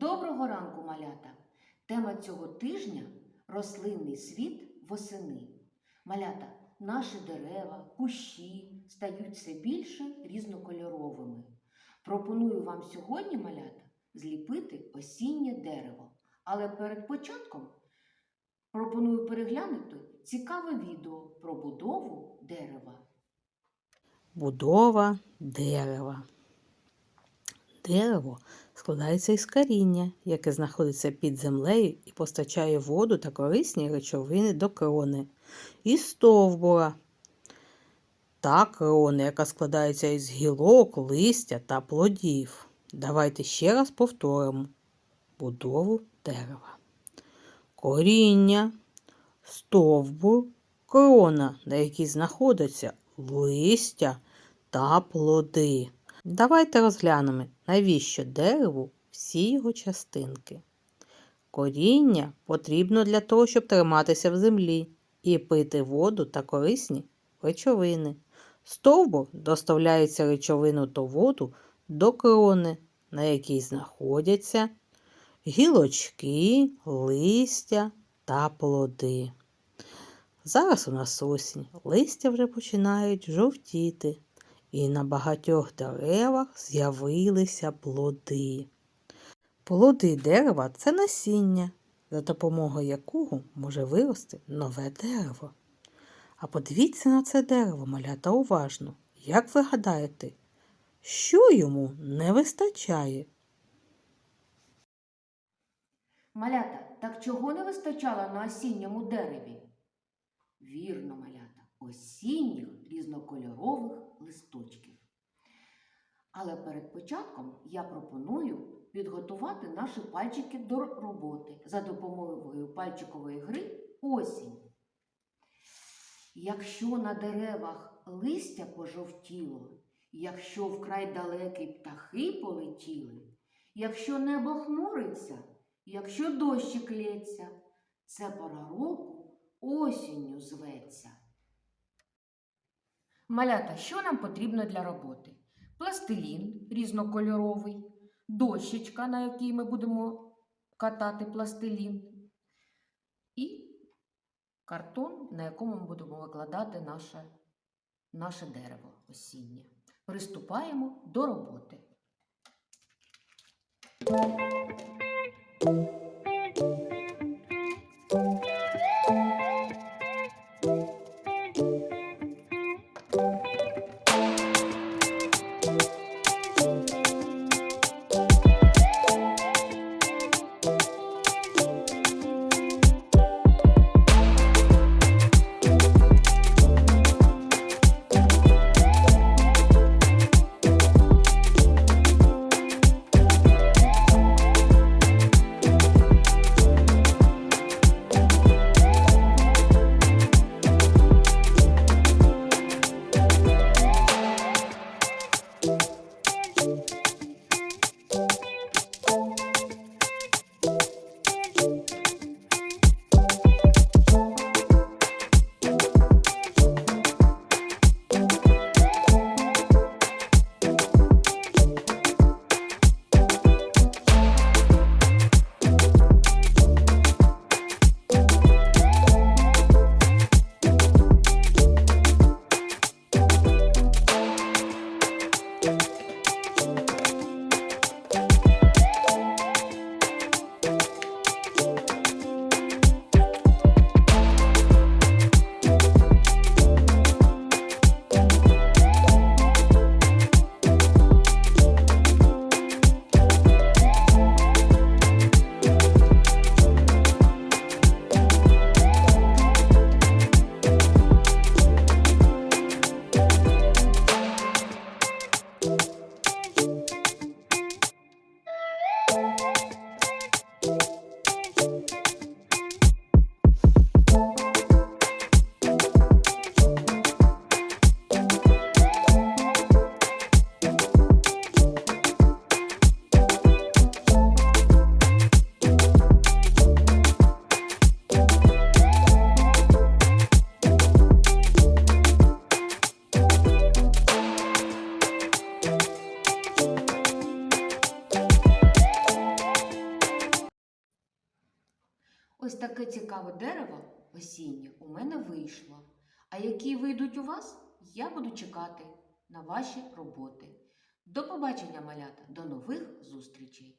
Доброго ранку, малята! Тема цього тижня рослинний світ восени. Малята, наші дерева, кущі стають все більше різнокольоровими. Пропоную вам сьогодні, малята, зліпити осіннє дерево. Але перед початком пропоную переглянути цікаве відео про будову дерева. Будова дерева. Дерево складається із коріння, яке знаходиться під землею і постачає воду та корисні речовини до крони, і стовбура та крони, яка складається із гілок, листя та плодів. Давайте ще раз повторимо будову дерева. Коріння, стовбур, крона, на якій знаходяться листя та плоди. Давайте розглянемо, навіщо дереву всі його частинки. Коріння потрібно для того, щоб триматися в землі і пити воду та корисні речовини. Стовбур доставляється речовину та воду до крони, на якій знаходяться гілочки, листя та плоди. Зараз у нас осінь, листя вже починають жовтіти, і на багатьох деревах з'явилися плоди. Плоди дерева це насіння, за допомогою якого може вирости нове дерево. А подивіться на це дерево, малята, уважно. Як ви гадаєте, що йому не вистачає? Малята, так чого не вистачало на осінньому дереві? Вірно, малята, осінніх різнокольорових листочків. Але перед початком я пропоную підготувати наші пальчики до роботи за допомогою пальчикової гри осінь. Якщо на деревах листя пожовтіло, якщо вкрай далекі птахи полетіли, якщо небо хмуриться, якщо дощик лється, це пора року осінню зветься. Малята, що нам потрібно для роботи? Пластилін різнокольоровий, дощечка, на якій ми будемо катати пластилін, і картон, на якому ми будемо викладати наше, наше дерево осіннє. Приступаємо до роботи. Ось таке цікаве дерево осіннє у мене вийшло. А які вийдуть у вас, я буду чекати на ваші роботи. До побачення, малята, до нових зустрічей!